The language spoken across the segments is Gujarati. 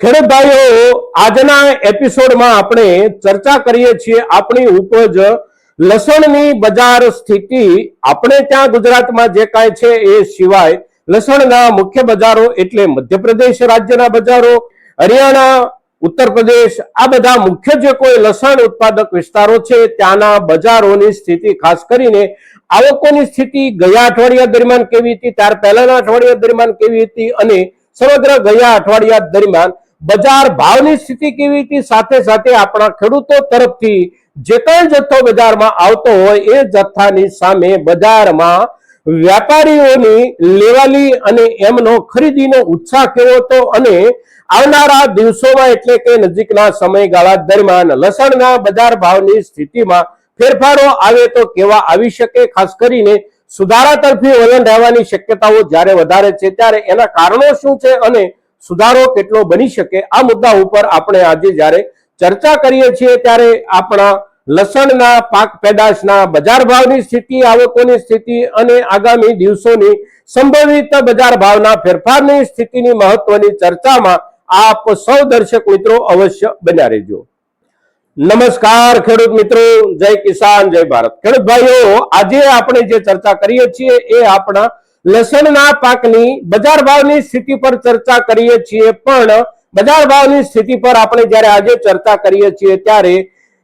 ખેડૂત ભાઈઓ, આજના એપિસોડમાં આપણે ચર્ચા કરીએ છીએ આપણી ઉપજ લસણની બજાર સ્થિતિ. આપણે ત્યાં ગુજરાતમાં જે કાંઈ છે એ સિવાય લસણના મુખ્ય બજારો એટલે મધ્યપ્રદેશ રાજ્યના બજારો, હરિયાણા ઉત્તર પ્રદેશ આ બધા મુખ્ય જે કોઈ લસણ ઉત્પાદક વિસ્તારો છે, ત્યાંના બજારોની સ્થિતિ ખાસ કરીને આવકોની સ્થિતિ ગયા અઠવાડિયા દરમિયાન કેવી હતી, ત્યાર પહેલાના અઠવાડિયા દરમિયાન કેવી હતી અને સમગ્ર ગયા અઠવાડિયા દરમિયાન બજાર ભાવની સ્થિતિ કેવી હતી? સાથે સાથે આપણા ખેડૂતો તરફથી જે કઈ જથ્થો બજારમાં આવતો હોય એ જથ્થાની સામે બજારમાં વ્યાપારીઓની લેવાલી અને એમનો ખરીદીનો ઉત્સાહ કેવો હતો અને આવનારા દિવસોમાં એટલે કે નજીકના સમયગાળા દરમિયાન લસણના બજાર ભાવની સ્થિતિમાં ફેરફારો આવે તો કેવા આવી શકે? ખાસ કરીને સુધારા તરફી વલણ રહેવાની શક્યતાઓ જ્યારે વધારે છે, ત્યારે એના કારણો શું છે અને સુધારો કેટલો બની શકે આ મુદ્દા ઉપર આપણે આજે જ્યારે ચર્ચા કરીએ છીએ ત્યારે આપણા લસણના પાક પેદાશના બજાર ભાવની સ્થિતિ, આવકોની સ્થિતિ અને આગામી દિવસોની સંભવિત બજાર ભાવના ફેરફારની સ્થિતિની મહત્વની ચર્ચામાં આપ સૌ દર્શક મિત્રો અવશ્ય બન્યા રહેજો. નમસ્કાર ખેડૂત મિત્રો, જય કિસાન, જય ભારત. ખેડૂત ભાઈઓ, આજે આપણે જે ચર્ચા કરીએ છીએ એ આપણા લસણના પાકની બજાર ભાવની સ્થિતિ પર ચર્ચા કરીએ છીએ. પણ બજાર ભાવની સ્થિતિ પર આપણે જ્યારે આજે ચર્ચા કરીએ છીએ ત્યારે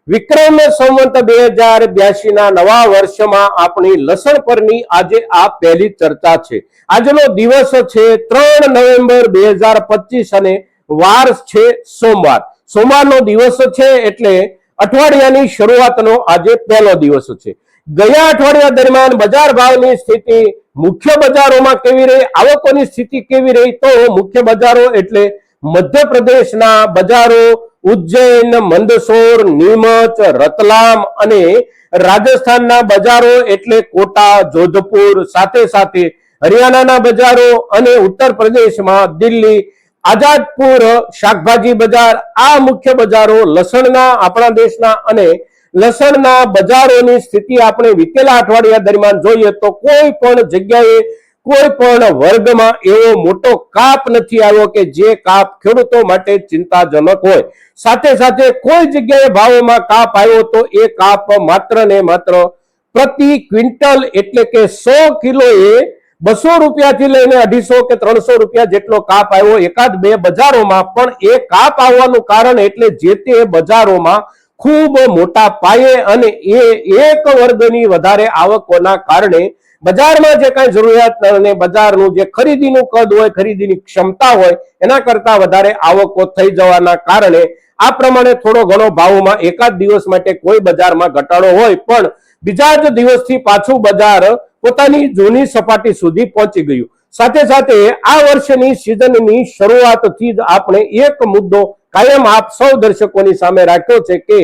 વિક્રમ સંવંત બે હજાર બ્યાસી ના નવા વર્ષમાં આપણી લસણ પરની આજે આ પહેલી ચર્ચા છે. આજનો દિવસ છે ત્રણ નવેમ્બર બે હજાર પચીસ અને વાર છે સોમવાર. સોમવારનો દિવસ છે એટલે અઠવાડિયાની શરૂઆતનો આજે પહેલો દિવસ છે. ગયા અઠવાડિયા દરમિયાન બજાર ભાવની સ્થિતિ મુખ્ય બજારોમાં કેવી રહી, આવકોની સ્થિતિ કેવી રહી, તો મુખ્ય બજારો એટલે મધ્યપ્રદેશના બજારો, ઉજ્જૈન, મંદસોર, નીમચ, રતલામ અને રાજસ્થાનના બજારો એટલે કોટા, જોધપુર, સાથે સાથે હરિયાણાના બજારો અને ઉત્તર પ્રદેશમાં દિલ્હી, આઝાદપુર, શાકભાજી બજાર, આ મુખ્ય બજારો લસણના, આપણા દેશના અને લસણના બજારોની સ્થિતિ આપણે વિતેલા અઠવાડિયા દરમિયાન જોઈએ તો કોઈ પણ જગ્યાએ કોઈ પણ વર્ગમાં એવો મોટો કાપ નથી આવ્યો કે જે કાપ ખેડૂતો માટે ચિંતાજનક હોય. સાથે સાથે કોઈ જગ્યાએ ભાવોમાં કાપ આવ્યો તો એ કાપ માત્ર ને માત્ર પ્રતિ ક્વિન્ટલ એટલે કે સો કિલો એ બસો રૂપિયાથી લઈને અઢીસો કે ત્રણસો રૂપિયા જેટલો કાપ આવ્યો. એકાદ બે બજારોમાં પણ એ કાપ આવવાનું કારણ એટલે જે તે બજારોમાં ખૂબ મોટા પાયે અને એ એક વર્ગની વધારે આવકોના કારણે બજારમાં જે કાંઈ જરૂરિયાત અને બજારનું જે ખરીદીનું કદ હોય, ખરીદીની ક્ષમતા હોય, એના કરતા વધારે આવકો થઈ જવાના કારણે આ પ્રમાણે થોડો ઘણો ભાવોમાં એકાદ દિવસ માટે કોઈ બજારમાં ઘટાડો હોય, પણ બીજા જ દિવસથી પાછું બજાર પોતાની જૂની સપાટી સુધી પહોંચી ગયું. સાથે સાથે આ વર્ષની સિઝનની શરૂઆતથી જ આપણે એક મુદ્દો કાયમ આપ સૌ દર્શકોની સામે રાખ્યો છે કે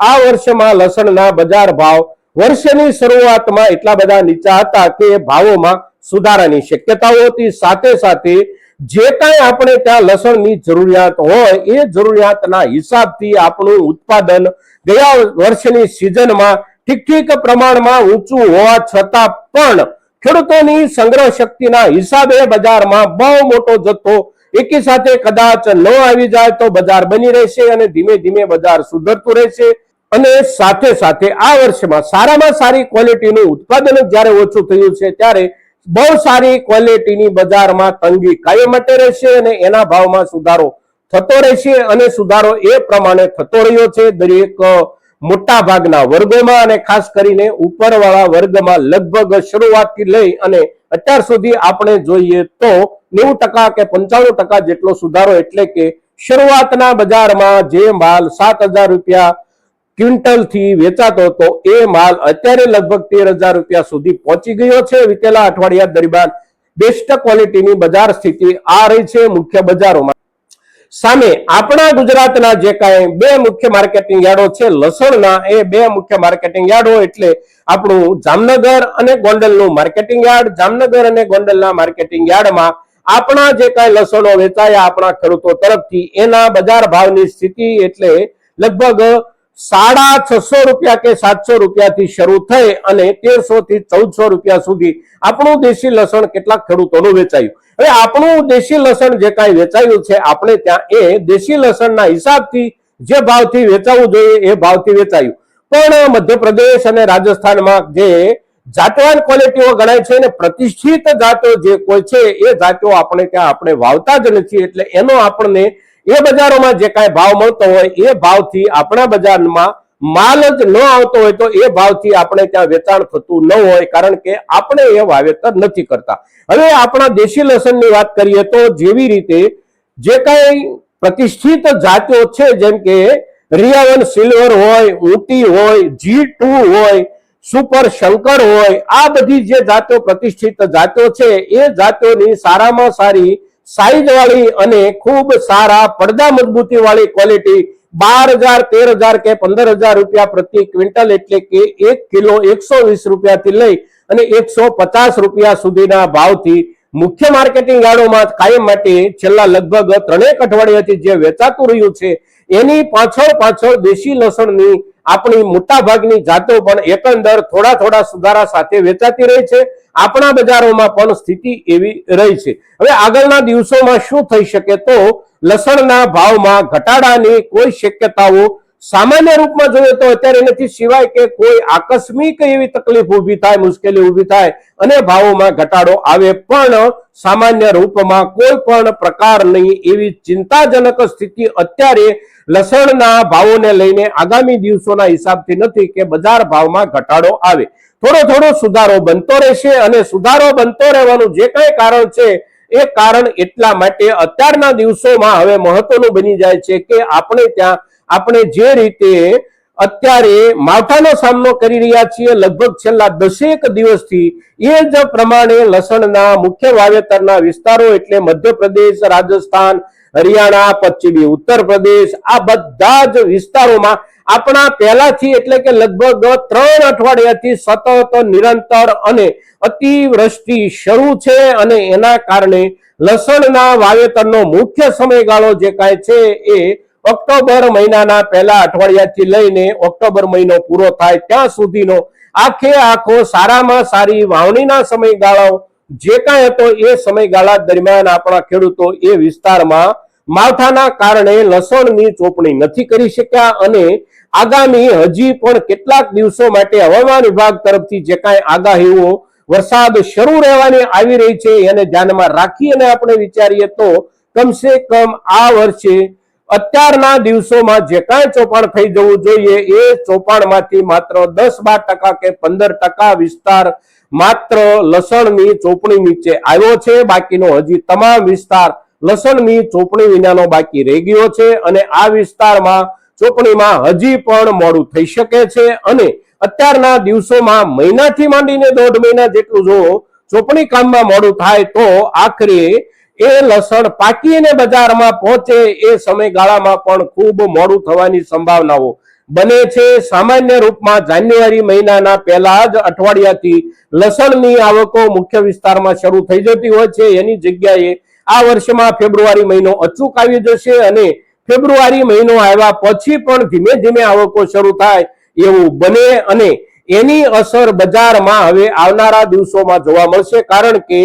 આ વર્ષમાં લસણના બજાર ભાવ વર્ષની શરૂઆતમાં એટલા બધા નીચા હતા કે ભાવોમાં સુધારાની શક્યતાઓ હતી. સાથે સાથે જે કાંઈ આપણે ત્યાં લસણની જરૂરિયાત હોય એ જરૂરિયાતના હિસાબથી આપણું ઉત્પાદન ગયા વર્ષની સિઝનમાં ઠીક ઠીક પ્રમાણમાં ઊંચું હોવા છતાં પણ ખેડૂતોની સંગ્રહ શક્તિના હિસાબે બજારમાં બહુ મોટો જથ્થો એકી સાથે કદાચ ન આવી જાય તો બજાર બની રહેશે અને ધીમે ધીમે બજાર સુધરતું રહેશે. અને સાથે સાથે આ વર્ષમાં સારામાં સારી ક્વોલિટીનું ઉત્પાદન જ્યારે ઓછું થયું છે ત્યારે બહુ સારી ક્વોલિટીની બજારમાં તંગી કાયમ માટે રહેશે અને એના ભાવમાં સુધારો થતો રહેશે અને સુધારો એ પ્રમાણે થતો રહ્યો છે. દરેક મોટા ભાગના વર્ગોમાં અને ખાસ કરીને ઉપરવાળા વર્ગમાં લગભગ શરૂઆતથી લઈ અને અત્યાર સુધી આપણે જોઈએ તો નેવું ટકા કે પંચાણું ટકા જેટલો સુધારો એટલે કે શરૂઆતના બજારમાં જે માલ સાત હજાર રૂપિયા ક્વિન્ટલથી વેચાતો હતો, એ માલ અત્યારે લગભગ તેર હજાર રૂપિયા સુધી પહોંચી ગયો છે. વિતેલા અઠવાડિયા દરમિયાન બેસ્ટ ક્વોલિટીની બજાર સ્થિતિ આ રહી છે મુખ્ય બજારોમાં. સામે આપણા ગુજરાતના જે કાંઈ બે મુખ્ય માર્કેટિંગ યાર્ડો છે, લસણના એ બે મુખ્ય માર્કેટિંગ યાર્ડો એટલે આપણું જામનગર અને ગોંડલનું માર્કેટિંગ યાર્ડ. જામનગર અને ગોંડલના માર્કેટિંગ યાર્ડમાં આપણા જે કાંઈ લસણો વેચાયા આપણા ખેડૂતો તરફથી, એના બજાર ભાવની સ્થિતિ એટલે લગભગ સાડા છસો રૂપિયા કે સાતસો રૂપિયાથી શરૂ થઈ અને તેરસો થી ચૌદસો રૂપિયા સુધી આપણું દેશી લસણ કેટલાક ખેડૂતોનું વેચાયું. હવે આપણું દેશી લસણ જે કાંઈ વેચાયું છે, આપણે ત્યાં એ દેશી લસણના હિસાબથી જે ભાવથી વેચાવું જોઈએ એ ભાવથી વેચાયું. પણ મધ્યપ્રદેશ અને રાજસ્થાનમાં જે જાતવાન ક્વોલિટીઓ ગણાય છે અને પ્રતિષ્ઠિત જાતો જે કોઈ છે, એ જાતો આપણે ત્યાં આપણે વાવતા જ નથી, એટલે એનો આપણને એ બજારોમાં જે કાંઈ ભાવ મળતો હોય, એ ભાવથી આપણા બજારમાં માલ જ ન આવતો હોય તો એ ભાવથી આપણે ત્યાં વેચાણ થતું ન હોય, કારણ કે આપણે એ વાવેતર નથી કરતા. હવે આપણા દેશી લસણની વાત કરીએ તો જેવી રીતે જે કાંઈ પ્રતિષ્ઠિત જાતિઓ છે, જેમ કે રિયાવન સિલ્વર હોય, ઊટી હોય, જી ટુ હોય, સુપર શંકર હોય, આ બધી જે જાતો પ્રતિષ્ઠિત જાતો છે, એ જાતોની સારામાં સારી સાઈઝ વાળી અને ખૂબ સારા પડદા મજબૂતી વાળી ક્વોલિટી બાર હજાર તેર હજાર કે પંદર હજાર રૂપિયા પ્રતિ ક્વિન્ટલ એટલે કે એક કિલો એકસો વીસ રૂપિયાથી લઈ અને એકસો પચાસ રૂપિયા સુધીના ભાવથી મુખ્ય માર્કેટિંગ યાર્ડોમાં કાયમ માટે છેલ્લા લગભગ ત્રણેક અઠવાડિયાથી જે વેચાતું રહ્યું છે, એની પાછળ પાછળ દેશી લસણની આપણી મોટા ભાગની જાતો પણ એકંદર થોડા થોડા સુધારા સાથે વેચાતી રહી છે. આપણા બજારોમાં પણ સ્થિતિ એવી રહી છે. હવે આગળના દિવસોમાં શું થઈ શકે તો લસણના ભાવમાં ઘટાડાની કોઈ શક્યતાઓ સામાન્ય રૂપમાં જોઈએ તો અત્યારે નથી સિવાય કે કોઈ આકસ્મિક એવી તકલીફ ઊભી થાય, મુશ્કેલી ઊભી થાય અને ભાવોમાં ઘટાડો આવે પણ સામાન્ય રૂપમાં કોઈ પણ પ્રકારની એવી ચિંતાજનક સ્થિતિ અત્યારે લસણના ભાવોને લઈને આગામી દિવસોના હિસાબથી નથી કે બજાર ભાવમાં ઘટાડો આવે. થોડો થોડો સુધારો બનતો રહેશે અને સુધારો બનતો રહેવાનું જે કઈ કારણ છે એ કારણ એટલા માટે અત્યારના દિવસોમાં હવે મહત્વનું બની જાય છે કે આપણે ત્યાં આપણે જે રીતે અત્યારે માવઠાનો સામનો કરી રહ્યા છીએ, લગભગ છેલ્લા દસેક દિવસથી એ જ પ્રમાણે લસણના મુખ્ય વાવેતરના વિસ્તારો એટલે મધ્યપ્રદેશ, રાજસ્થાન, હરિયાણા, પશ્ચિમી ઉત્તર પ્રદેશ આ બધા જ વિસ્તારોમાં આપણા પહેલાથી એટલે કે લગભગ ત્રણ અઠવાડિયાથી સતત નિરંતર અને અતિવૃષ્ટિ શરૂ છે અને એના કારણે લસણના વાવેતરનો મુખ્ય સમયગાળો જે કાંઈ છે એ ઓક્ટોબર મહિનાના પહેલા અઠવાડિયાથી લઈને ઓક્ટોબર મહિનો પૂરો થાય ત્યાં સુધીનો આખે આખો સારામાં સારી વાવણીના સમયગાળો જે કાંઈ હતો એ સમયગાળા દરમિયાન આપણા ખેડૂતો એ વિસ્તારમાં માવઠાના કારણે લસણની ચોપણી નથી કરી શક્યા અને આગામી હજી પણ કેટલાક દિવસો માટે હવામાન વિભાગ તરફથી જે કાંઈ આગાહીઓ વરસાદ શરૂ રહેવાની આવી રહી છે એને ધ્યાનમાં રાખી અને આપણે વિચારીએ તો કમસે કમ આ વર્ષે અત્યારના દિવસોમાં જે કાંઈ ચોપાણ થઈ જવું જોઈએ એ ચોપાણમાંથી માત્ર દસ બાર ટકા કે પંદર ટકા વિસ્તાર માત્ર લસણની ચોપણી નીચે આવ્યો છે. બાકીનો હજી તમામ વિસ્તાર લસણની ચોપણી વિનાનો બાકી રહી ગયો છે અને આ વિસ્તારમાં ચોપણીમાં હજી પણ મોડું થઈ શકે છે અને અત્યારના દિવસોમાં મહિનાથી માંડીને દોઢ મહિના જેટલું જો ચોપણી કામમાં મોડું થાય તો આખરે એ લસણ પાકીને બજારમાં પહોંચે એ સમયગાળામાં પણ ખૂબ મોડું થવાની સંભાવનાઓ બને છે. સામાન્ય રૂપમાં જાન્યુઆરી મહિનાના પહેલા જ અઠવાડિયાથી લસણની આવકો મુખ્ય વિસ્તારમાં શરૂ થઈ જતી હોય છે. એની જગ્યાએ આ વર્ષમાં ફેબ્રુઆરી મહિનો અચૂક આવી જશે અને ફેબ્રુઆરી મહિનો આવ્યા પછી પણ ધીમે ધીમે આવકો શરૂ થાય એવું બને અને એની અસર બજારમાં હવે આવનારા દિવસોમાં જોવા મળશે કારણ કે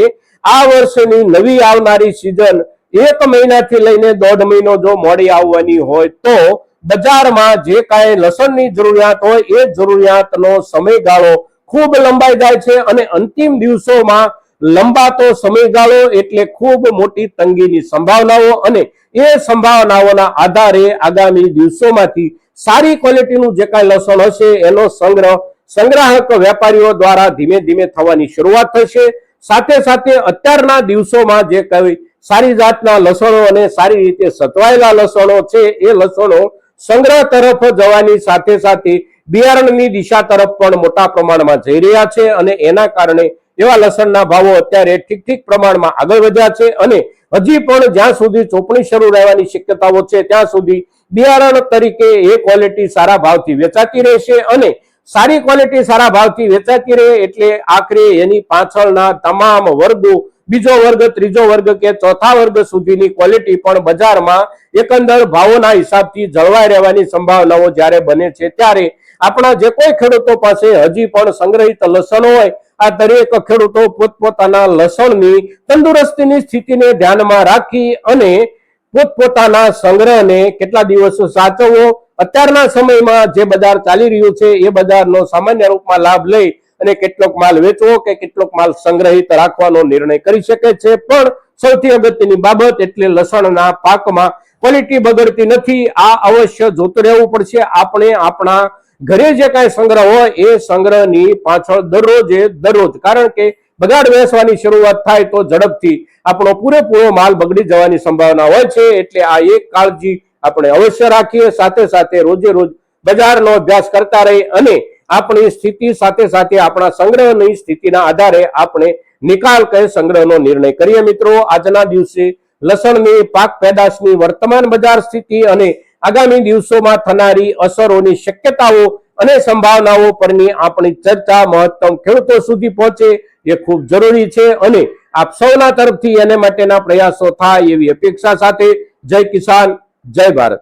આ વર્ષની નવી આવનારી સિઝન એક મહિનાથી લઈને દોઢ મહિનો જો મોડી આવવાની હોય તો બજારમાં જે કાંઈ લસણની જરૂરિયાત હોય એ જરૂરિયાતનો સમયગાળો ખૂબ લંબાઈ જાય છે અને અંતિમ દિવસોમાં લંબાતો સમયગાળો એટલે ખૂબ મોટી તંગીની સંભાવનાઓ અને એ સંભાવનાઓના આધારે આગામી દિવસોમાંથી સારી ક્વોલિટીનું જે કાંઈ લસણ હશે એનો સંગ્રહ સંગ્રાહક વેપારીઓ દ્વારા ધીમે ધીમે થવાની શરૂઆત થશે. સાથે સાથે અત્યારના દિવસોમાં જે કઈ સારી જાતના લસણો અને સારી રીતે સચવાયેલા લસણો છે, એ લસણો સંગ્રહ તરફ જવાની સાથે સાથે બિયારણની દિશા તરફ પણ મોટા પ્રમાણમાં જઈ રહ્યા છે અને એના કારણે એવા લસણના ભાવો અત્યારે ઠીક ઠીક પ્રમાણમાં આગળ વધ્યા છે અને હજી પણ જ્યાં સુધી ચોપણી શરૂ રહેવાની શક્યતાઓ છે, ત્યાં સુધી બિયારણ તરીકે એ ક્વોલિટી સારા ભાવથી વેચાતી રહેશે અને સારી ક્વોલિટી સારા ભાવથી વેચાતી રહે એટલે આખરે એની પાછળના તમામ વર્ગો, બીજો વર્ગ, ત્રીજો વર્ગ કે ચોથા વર્ગ સુધીની ક્વોલિટી પણ બજારમાં એકંદર ભાવોના હિસાબથી જળવાઈ રહેવાની સંભાવનાઓ જ્યારે બને છે ત્યારે આપણા જે કોઈ ખેડૂતો પાસે હજી પણ સંગ્રહિત લસણ હોય, આ દરેક ખેડૂતો પોતપોતાના લસણની તંદુરસ્તીની સ્થિતિને ધ્યાનમાં રાખી અને પોતપોતાના સંગ્રહને કેટલા દિવસો સાચવવો અત્યારના સમયમાં જે બજાર ચાલી રહ્યું છે, એ બજારનો સામાન્ય રૂપમાં લાભ લઈ અને કેટલોક માલ વેચવો કે કેટલોક માલ સંગ્રહિત રાખવાનો નિર્ણય કરી શકે છે. પણ સૌથી અગત્યની બાબત એટલે લસણના પાકમાં ક્વોલિટી બગડતી નથી. આ અવશ્ય જોતું રહેવું પડશે. આપણે આપણા ઘરે જે કાંઈ સંગ્રહ હોય, એ સંગ્રહની પાછળ દરરોજે દરરોજ. કારણ કે બગાડ વેચવાની શરૂઆત થાય તો ઝડપથી આપણો પૂરેપૂરો માલ બગડી જવાની સંભાવના હોય છે. એટલે આ એક કાળજી આપણે અવશ્ય રાખીએ. સાથે સાથે રોજે રોજ બજારનો અભ્યાસ કરતા રહી અને આપણી સ્થિતિ સાથે સાથે આપણા સંગ્રહની સ્થિતિના આધારે આપણે નિકાલ કે સંગ્રહનો નિર્ણય કરીએ મિત્રો. આજના દિવસે લસણની, પાક પેદાશની, વર્તમાન બજાર સ્થિતિ અને આગામી દિવસોમાં થનારી અસરોની શક્યતાઓ અને સંભાવનાઓ પરની આપણી ચર્ચા મહત્તમ ખેડૂતો સુધી પહોંચે એ ખૂબ જરૂરી છે અને આપ સૌના તરફથી એને માટેના પ્રયાસો થાય એવી અપેક્ષા સાથે જય કિસાન. જય ભારત.